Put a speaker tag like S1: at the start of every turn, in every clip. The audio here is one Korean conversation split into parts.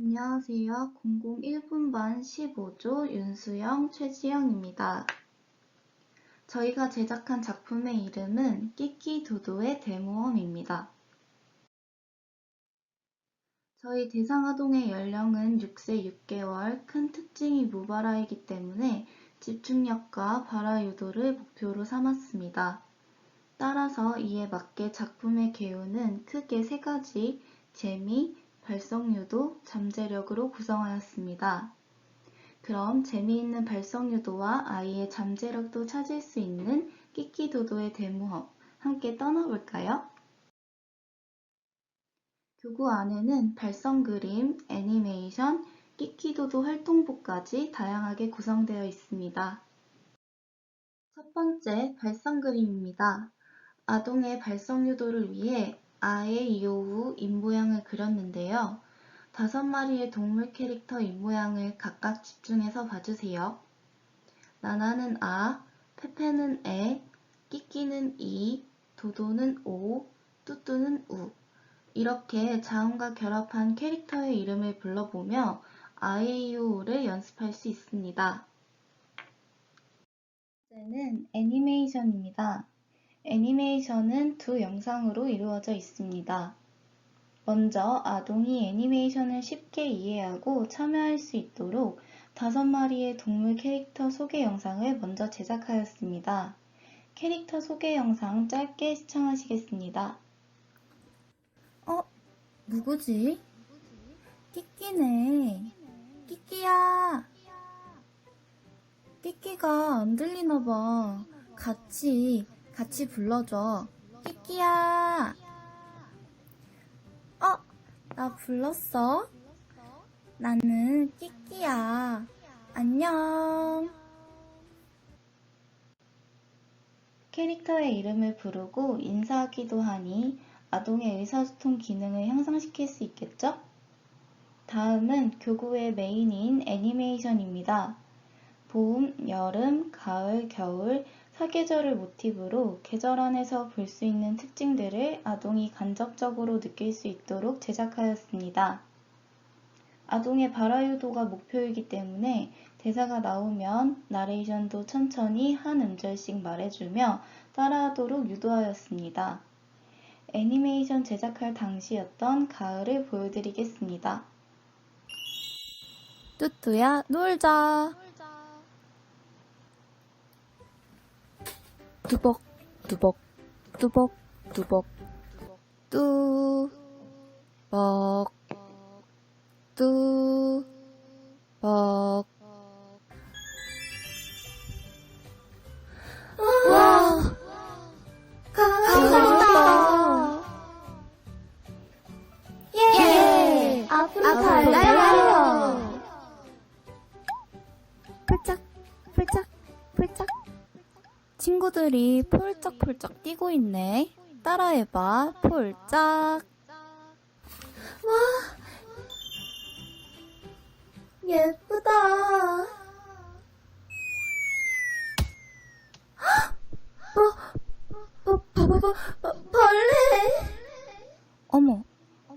S1: 안녕하세요. 001분반 15조 윤수영, 최지영입니다. 저희가 제작한 작품의 이름은 끼끼도도의 대모험입니다. 저희 대상아동의 연령은 6세 6개월, 큰 특징이 무발화이기 때문에 집중력과 발화 유도를 목표로 삼았습니다. 따라서 이에 맞게 작품의 개요는 크게 세 가지 재미, 발성유도, 잠재력으로 구성하였습니다. 그럼 재미있는 발성유도와 아이의 잠재력도 찾을 수 있는 끼끼도도의 대모험 함께 떠나볼까요? 교구 안에는 발성 그림, 애니메이션, 끼끼도도 활동부까지 다양하게 구성되어 있습니다. 첫 번째 발성 그림입니다. 아동의 발성 유도를 위해 아의 이오우 입모양을 그렸는데요. 다섯 마리의 동물 캐릭터 입모양을 각각 집중해서 봐주세요. 나나는 아, 페페는 에, 끼끼는 이, 도도는 오, 뚜뚜는 우. 이렇게 자음과 결합한 캐릭터의 이름을 불러보며 아이오우를 연습할 수 있습니다. 번째는 애니메이션입니다. 애니메이션은 두 영상으로 이루어져 있습니다. 먼저 아동이 애니메이션을 쉽게 이해하고 참여할 수 있도록 다섯 마리의 동물 캐릭터 소개 영상을 먼저 제작하였습니다. 캐릭터 소개 영상 짧게 시청하시겠습니다. 어? 누구지? 끼끼네. 끼끼야. 끼끼가 안 들리나 봐. 같이 같이 불러줘. 끼끼야. 어, 나 불렀어? 나는 끼끼야. 안녕. 캐릭터의 이름을 부르고 인사하기도 하니 아동의 의사소통 기능을 향상시킬 수 있겠죠? 다음은 교구의 메인인 애니메이션입니다. 봄, 여름, 가을, 겨울, 사계절을 모티브로 계절 안에서 볼 수 있는 특징들을 아동이 간접적으로 느낄 수 있도록 제작하였습니다. 아동의 발화유도가 목표이기 때문에 대사가 나오면 나레이션도 천천히 한 음절씩 말해주며 따라하도록 유도하였습니다. 애니메이션 제작할 당시였던 가을을 보여드리겠습니다. 뚜뚜야 놀자. 뚜벅 뚜벅 뚜벅 뚜벅 뚜벅 뚜벅. 와 감사합니다. 예 앞으로 달려요. 펄짝 펄짝 펄짝 친구들이 폴짝폴짝 뛰고 있네. 따라해봐. 폴짝. 와, 예쁘다. 어, 어, 버, 벌레. 어머,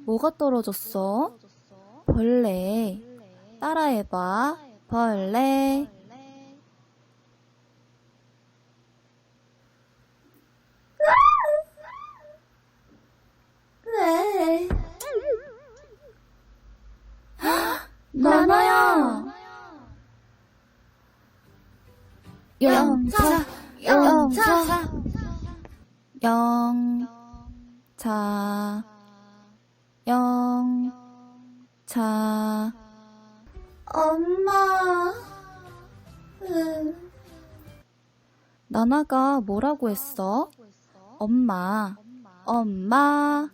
S1: 뭐가 떨어졌어? 벌레. 따라해봐. 벌레. 왜? 나나야! 영차, 영차, 영차, 영차. 엄마. 나나가 뭐라고 했어? 엄마, 엄마.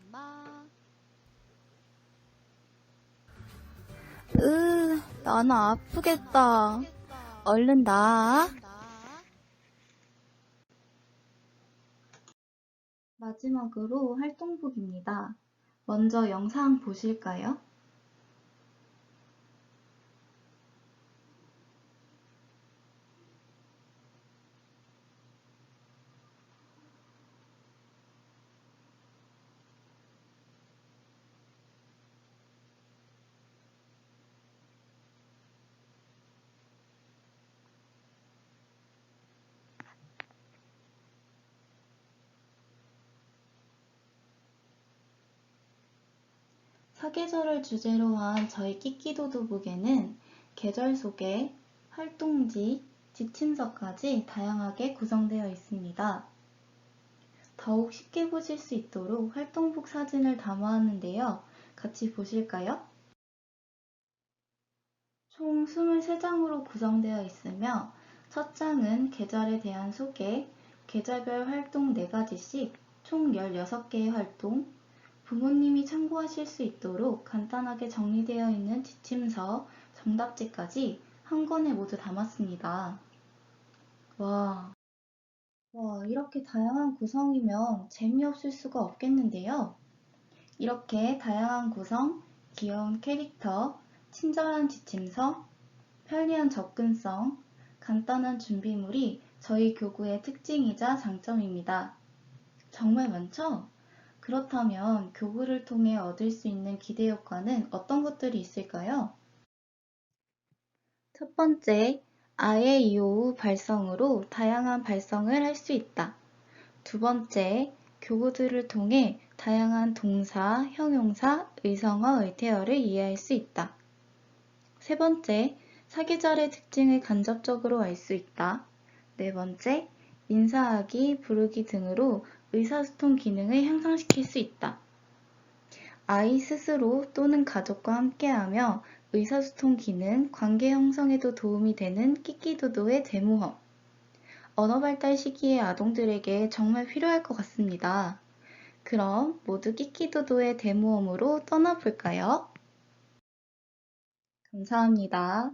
S1: 으, 나나 아프겠다. 얼른 나. 마지막으로 활동복입니다. 먼저 영상 보실까요? 사계절을 주제로 한 저희 끼끼도도북에는 계절 소개, 활동지, 지침서까지 다양하게 구성되어 있습니다. 더욱 쉽게 보실 수 있도록 활동북 사진을 담아왔는데요. 같이 보실까요? 총 23장으로 구성되어 있으며 첫 장은 계절에 대한 소개, 계절별 활동 4가지씩 총 16개의 활동, 부모님이 참고하실 수 있도록 간단하게 정리되어 있는 지침서, 정답지까지 한 권에 모두 담았습니다. 와, 와, 이렇게 다양한 구성이면 재미없을 수가 없겠는데요. 이렇게 다양한 구성, 귀여운 캐릭터, 친절한 지침서, 편리한 접근성, 간단한 준비물이 저희 교구의 특징이자 장점입니다. 정말 많죠? 그렇다면 교구를 통해 얻을 수 있는 기대 효과는 어떤 것들이 있을까요? 첫 번째, 아예 이오우 발성으로 다양한 발성을 할 수 있다. 두 번째, 교구들을 통해 다양한 동사, 형용사, 의성어, 의태어를 이해할 수 있다. 세 번째, 사계절의 특징을 간접적으로 알 수 있다. 네 번째, 인사하기, 부르기 등으로 의사소통 기능을 향상시킬 수 있다. 아이 스스로 또는 가족과 함께하며 의사소통 기능, 관계 형성에도 도움이 되는 끼끼도도의 데모험. 언어 발달 시기의 아동들에게 정말 필요할 것 같습니다. 그럼 모두 끼끼도도의 데모험으로 떠나볼까요? 감사합니다.